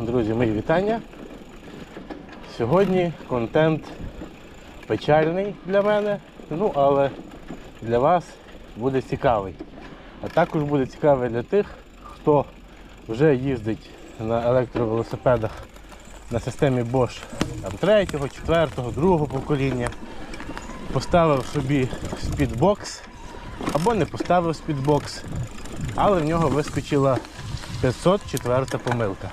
Друзі, мої вітання. Сьогодні контент печальний для мене, ну але для вас буде цікавий. А також буде цікавий для тих, хто вже їздить на електровелосипедах на системі Bosch там, 3, 4, 2 покоління, поставив собі спідбокс або не поставив спідбокс, але в нього вискочила 504 помилка.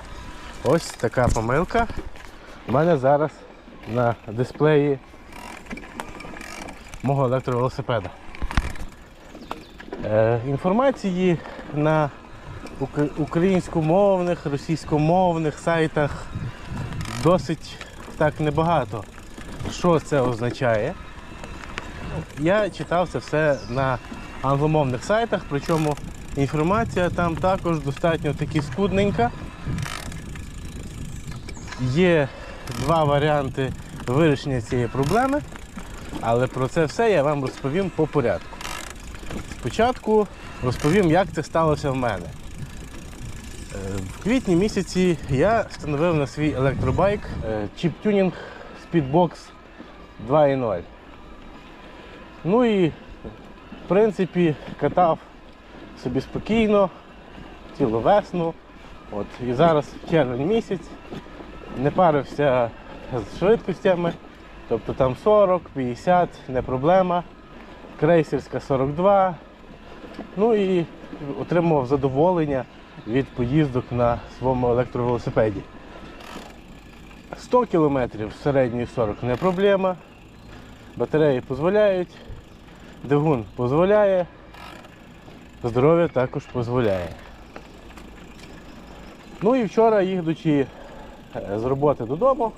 Ось така помилка. У мене зараз на дисплеї мого електровелосипеда. Е, інформації на українськомовних, російськомовних сайтах досить так небагато. Що це означає? Я читав це все на англомовних сайтах, причому інформація там також достатньо таки скудненька. Є два варіанти вирішення цієї проблеми, але про це все я вам розповім по порядку. Спочатку розповім, як це сталося в мене. Е, В квітні місяці я встановив на свій електробайк е, чіп-тюнінг Speedbox 2.0. Ну і в принципі катав собі спокійно, цілу весну. От, і зараз червень місяць, не парився з швидкостями, тобто там 40, 50, не проблема. Крейсерська 42. Ну і отримував задоволення від поїздок на своєму електровелосипеді. 100 км середньої 40 не проблема. Батареї дозволяють, двигун дозволяє, здоров'я також дозволяє. Ну і вчора, їдучи з роботи додому,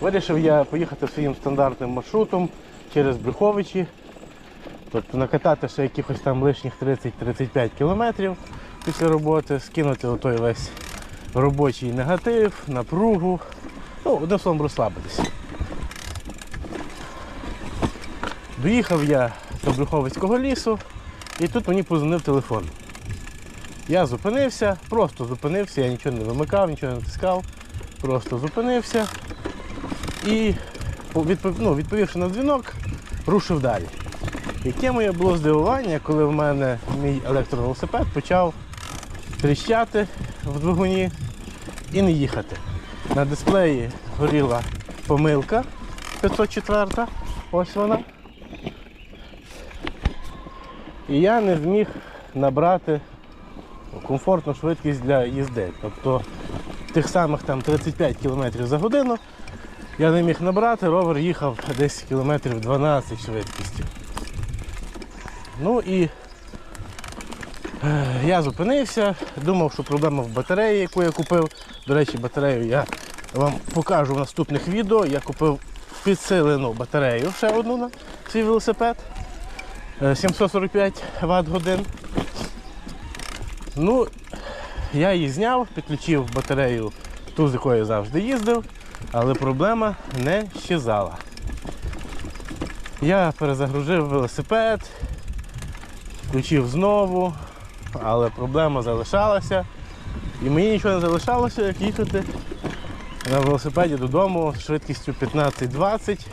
вирішив я поїхати своїм стандартним маршрутом через Брюховичі, тобто накатати ще якихось там лишніх 30-35 кілометрів після роботи, скинути отой весь робочий негатив, напругу, ну, одним словом розслабитися. Доїхав я до Брюховицького лісу і тут мені позвонив телефон. Я зупинився, просто зупинився, я нічого не вимикав, нічого не натискав, просто зупинився і ну, відповівши на дзвінок, рушив далі. Яке моє було здивування, коли в мене мій електровелосипед почав тріщати в двигуні і не їхати. На дисплеї горіла помилка 504, ось вона. І я не зміг набрати комфортну швидкість для їзди. Тобто тих самих там 35 км за годину я не міг набрати, ровер їхав десь кілометрів 12 швидкістю. Ну і е, я зупинився, думав, що проблема в батареї, яку я купив. До речі, батарею я вам покажу в наступних відео. Я купив підсилену батарею ще одну на свій велосипед. Е, 745 Вт годин. Ну, я її зняв, підключив батарею ту, з якою я завжди їздив, але проблема не щезала. Я перезагрузив велосипед, включив знову, але проблема залишалася. І мені нічого не залишалося, як їхати на велосипеді додому з швидкістю 15-20.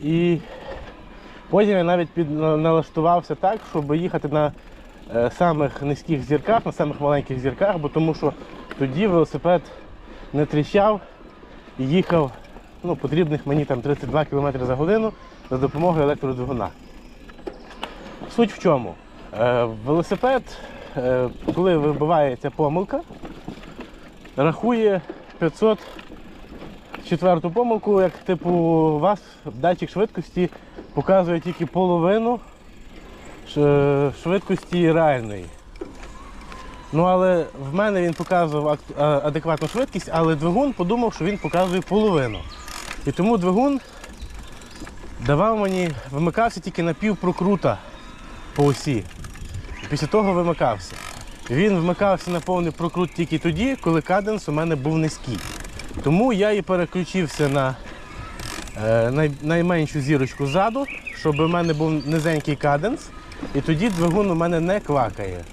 І потім я навіть під, налаштувався так, щоб їхати на самих низьких зірках, на самих маленьких зірках, бо тому що тоді велосипед не тріщав і їхав ну, потрібних мені там 32 км за годину за допомогою електродвигуна. Суть в чому? Е, велосипед, е, коли вибивається помилка, рахує 500 четверту помилку, як типу у вас датчик швидкості показує тільки половину швидкості реальної. Ну, але в мене він показував адекватну швидкість, але двигун подумав, що він показує половину. І тому двигун давав мені, вимикався тільки на пів прокрута по осі. Після того вимикався. Він вмикався на повний прокрут тільки тоді, коли каденс у мене був низький. Тому я і переключився на е, най, найменшу зірочку ззаду, щоб у мене був низенький каденс, і тоді двигун у мене не квакає.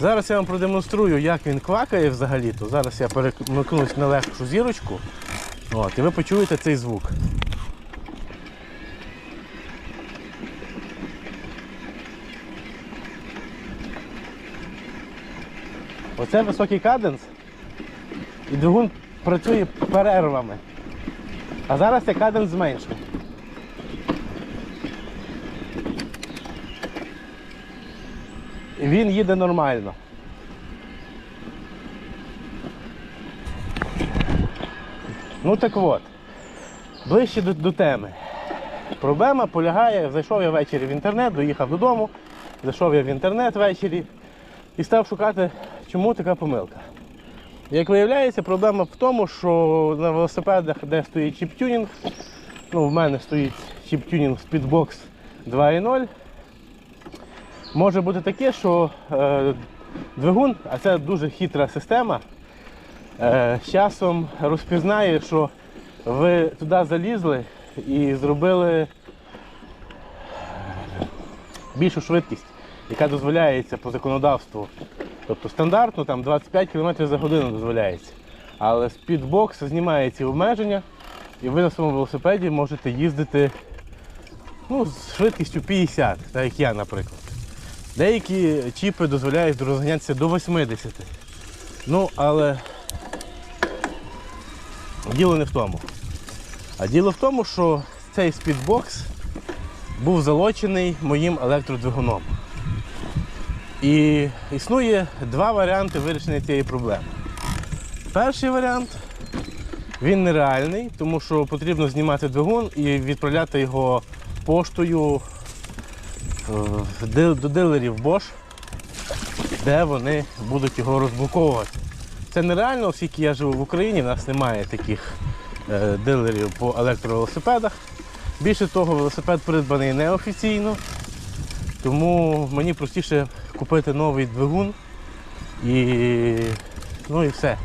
Зараз я вам продемонструю, як він квакає взагалі-то. Зараз я перемикнусь на легшу зірочку. От, і ви почуєте цей звук. Оце високий каденс. І двигун працює перервами. А зараз я каденс зменшив. Він їде нормально. Ну так от, ближче до, до теми. Проблема полягає, зайшов я ввечері в інтернет, доїхав додому, зайшов я в інтернет ввечері і став шукати, чому така помилка. Як виявляється, проблема в тому, що на велосипедах, де стоїть чіп-тюнінг, ну, в мене стоїть чіп-тюнінг Speedbox 2.0, може бути таке, що е, двигун, а це дуже хитра система, е, з часом розпізнає, що ви туди залізли і зробили більшу швидкість, яка дозволяється по законодавству. Тобто стандартно там 25 км за годину дозволяється. Але спідбокс знімає ці обмеження, і ви на своєму велосипеді можете їздити ну, з швидкістю 50, так як я, наприклад. Деякі чіпи дозволяють розганятися до 80. Ну, але діло не в тому. А діло в тому, що цей спідбокс був залочений моїм електродвигуном. І існує два варіанти вирішення цієї проблеми. Перший варіант він нереальний, тому що потрібно знімати двигун і відправляти його поштою до дилерів Bosch, де вони будуть його розблоковувати. Це нереально, оскільки я живу в Україні, в нас немає таких е, дилерів по електровелосипедах. Більше того, велосипед придбаний неофіційно, тому мені простіше купити новий двигун і, ну і все.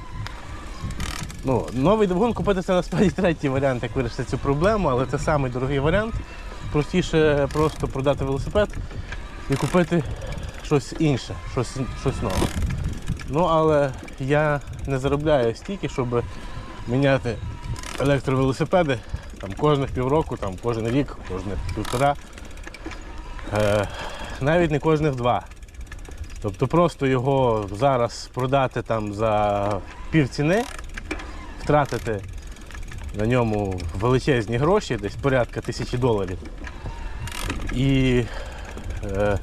Ну, новий двигун купити це насправді третій варіант, як вирішити цю проблему, але це самий варіант. Простіше просто продати велосипед і купити щось інше, щось, щось нове. Ну, але я не заробляю стільки, щоб міняти електровелосипеди там, кожних півроку, там, кожен рік, кожних півтора. Е, навіть не кожних два. Тобто просто його зараз продати там за пів ціни, втратити на ньому величезні гроші, десь порядка тисячі доларів. І е,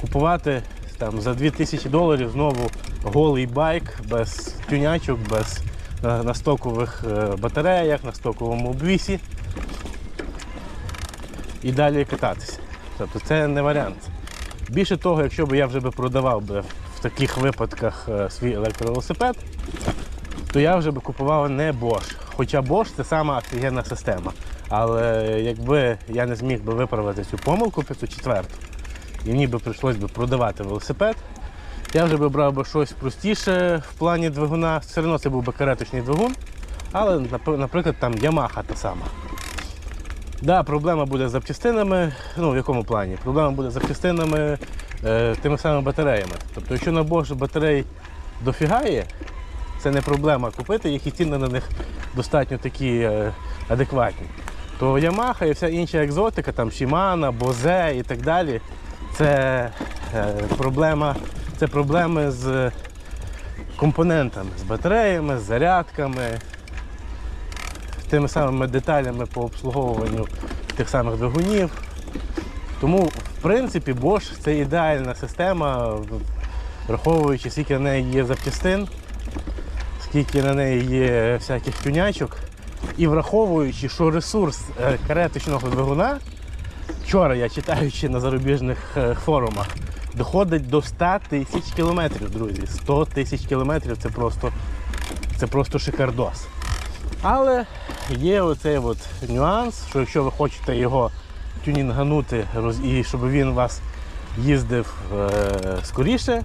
купувати там, за 2000 доларів знову голий байк без тюнячок, без на, на стокових е, батареях, на стоковому обвісі і далі кататися. Тобто це не варіант. Більше того, якщо б я вже би продавав би в таких випадках е, свій електровелосипед, то я вже би купував не Bosch. Хоча Bosch це сама офігенна система. Але якби я не зміг би виправити цю помилку 504, і мені би прийшлось би продавати велосипед, я вже би брав би щось простіше в плані двигуна. Все одно це був би кареточний двигун, але, наприклад, там Yamaha та сама. Да, проблема буде з запчастинами. Ну, в якому плані? Проблема буде з запчастинами е, тими самими батареями. Тобто, якщо на Bosch батарей дофігає, це не проблема купити, їх і ціни на них достатньо такі е, адекватні. То Yamaha і вся інша екзотика, там Shimano, Bose і так далі, це е, проблема, це проблеми з компонентами, з батареями, з зарядками, з тими самими деталями по обслуговуванню тих самих двигунів. Тому, в принципі, Bosch це ідеальна система, враховуючи, скільки на неї є запчастин, скільки на неї є всяких тюнячок, і враховуючи, що ресурс е, кареточного двигуна, вчора я читаючи на зарубіжних е, форумах, доходить до 100 тисяч кілометрів, друзі. 100 тисяч кілометрів це просто, це просто шикардос. Але є оцей от нюанс, що якщо ви хочете його тюнінганути і щоб він у вас їздив е, скоріше,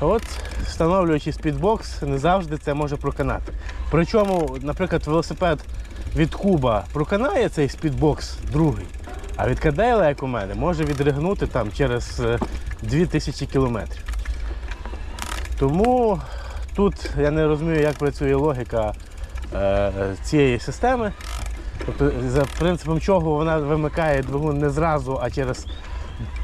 от встановлюючи спідбокс, не завжди це може проканати. Причому, наприклад, велосипед від Куба проканає цей спідбокс другий, а від Кадейла, як у мене, може відригнути там через е, 2000 кілометрів. Тому тут я не розумію, як працює логіка е, цієї системи. Тобто, за принципом чого вона вимикає двигун не зразу, а через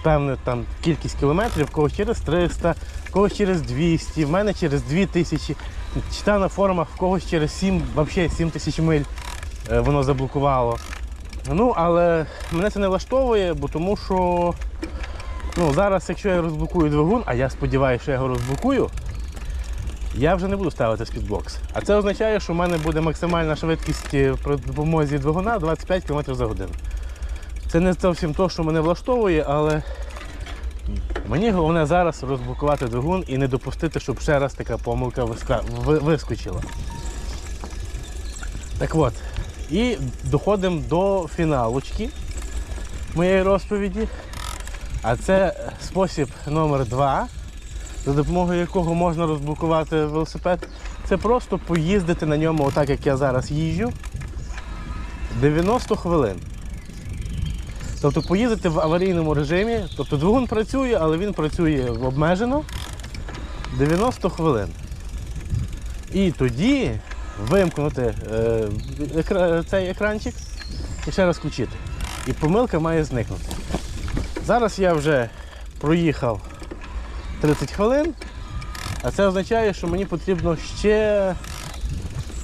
певну там кількість кілометрів, в когось через 300, в когось через 200, в мене через 2000. Читав на форумах, в когось через 7, взагалі 7 тисяч миль е, воно заблокувало. Ну, але мене це не влаштовує, бо тому що ну, зараз, якщо я розблокую двигун, а я сподіваюся, що я його розблокую, я вже не буду ставити спідбокс. А це означає, що в мене буде максимальна швидкість е, при допомозі двигуна 25 км за годину. Це не зовсім те, що мене влаштовує, але мені головне зараз розблокувати двигун і не допустити, щоб ще раз така помилка вискочила. Так от, і доходимо до фіналочки моєї розповіді. А це спосіб номер два, за допомогою якого можна розблокувати велосипед. Це просто поїздити на ньому, отак як я зараз їжджу, 90 хвилин. Тобто поїздити в аварійному режимі, тобто двигун працює, але він працює обмежено 90 хвилин. І тоді вимкнути е, цей екранчик і ще раз включити. І помилка має зникнути. Зараз я вже проїхав 30 хвилин, а це означає, що мені потрібно ще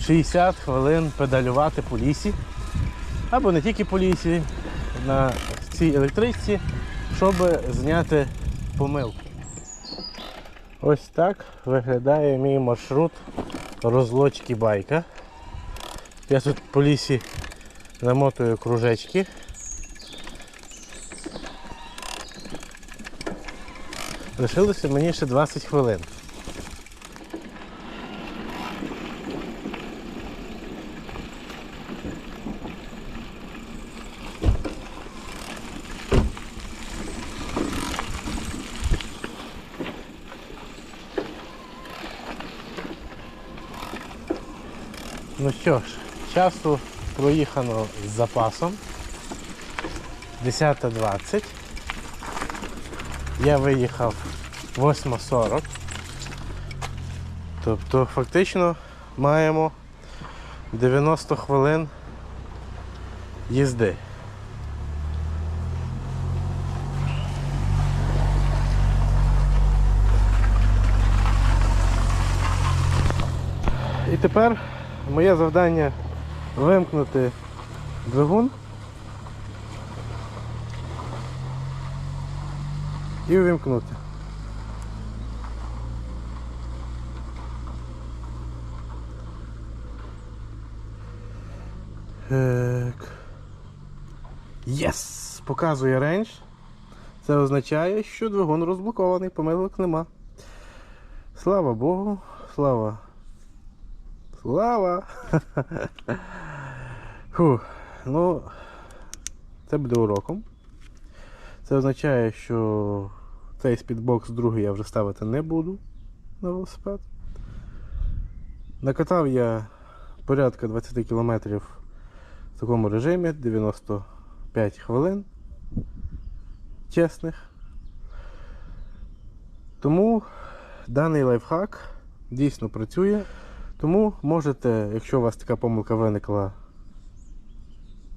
60 хвилин педалювати по лісі. Або не тільки по лісі, на цій електричці, щоб зняти помилку. Ось так виглядає мій маршрут розлочки байка. Я тут по лісі намотую кружечки. Лишилося мені ще 20 хвилин. Ну що ж, часу проїхано з запасом. 10.20. Я виїхав 8.40. Тобто фактично маємо 90 хвилин їзди. І тепер моє завдання вимкнути двигун і увімкнути. Так. Єс! Показує рейндж. Це означає, що двигун розблокований, помилок нема. Слава Богу, слава. Слава! Фу. Ну, це буде уроком. Це означає, що цей спідбокс другий я вже ставити не буду на велосипед. Накатав я порядка 20 км в такому режимі, 95 хвилин чесних. Тому даний лайфхак дійсно працює. Тому можете, якщо у вас така помилка виникла,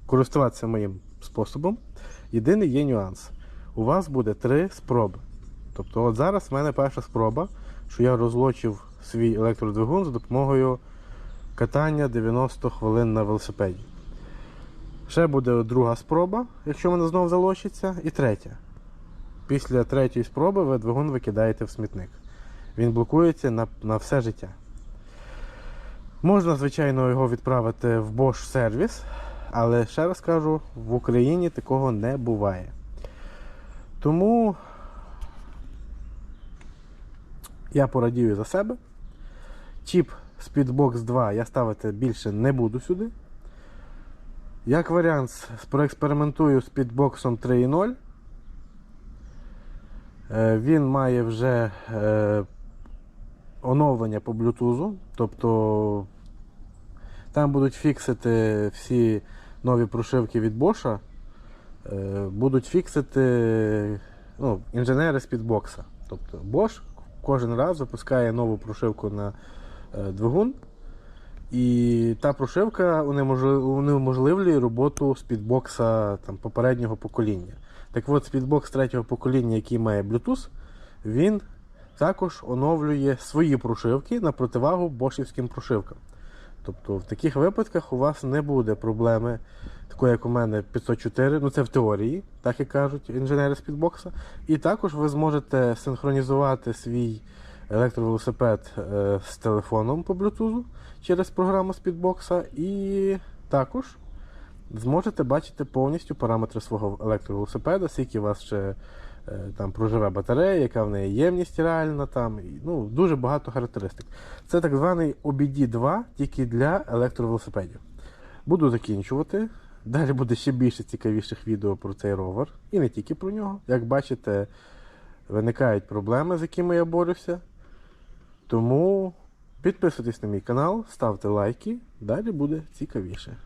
користуватися моїм способом. Єдиний є нюанс. У вас буде три спроби. Тобто от зараз в мене перша спроба, що я розлочив свій електродвигун за допомогою катання 90 хвилин на велосипеді. Ще буде друга спроба, якщо вона знову залочиться, і третя. Після третьої спроби ви двигун викидаєте в смітник. Він блокується на, на все життя. Можна, звичайно, його відправити в Bosch сервіс, але ще раз кажу, в Україні такого не буває. Тому я порадію за себе. Чіп Speedbox 2 я ставити більше не буду сюди. Як варіант, проекспериментую з Speedbox 3.0. Е, Він має вже е, оновлення по Bluetooth, тобто там будуть фіксити всі нові прошивки від Bosch, е, будуть фіксити ну, інженери з підбокса. Тобто Bosch кожен раз випускає нову прошивку на е, двигун. І та прошивка унеможли- унеможливлює роботу спідбокса там, попереднього покоління. Так от, спідбокс третього покоління, який має Bluetooth, він також оновлює свої прошивки на противагу бошівським прошивкам. Тобто в таких випадках у вас не буде проблеми, такої, як у мене 504, ну це в теорії, так як кажуть інженери спідбокса. І також ви зможете синхронізувати свій електровелосипед е, з телефоном по Bluetooth через програму спідбокса, і також зможете бачити повністю параметри свого електровелосипеда, скільки у вас ще там проживе батарея, яка в неї ємність реальна, там, ну, дуже багато характеристик. Це так званий OBD2 тільки для електровелосипедів. Буду закінчувати. Далі буде ще більше цікавіших відео про цей ровер. І не тільки про нього. Як бачите, виникають проблеми, з якими я борюся. Тому підписуйтесь на мій канал, ставте лайки, далі буде цікавіше.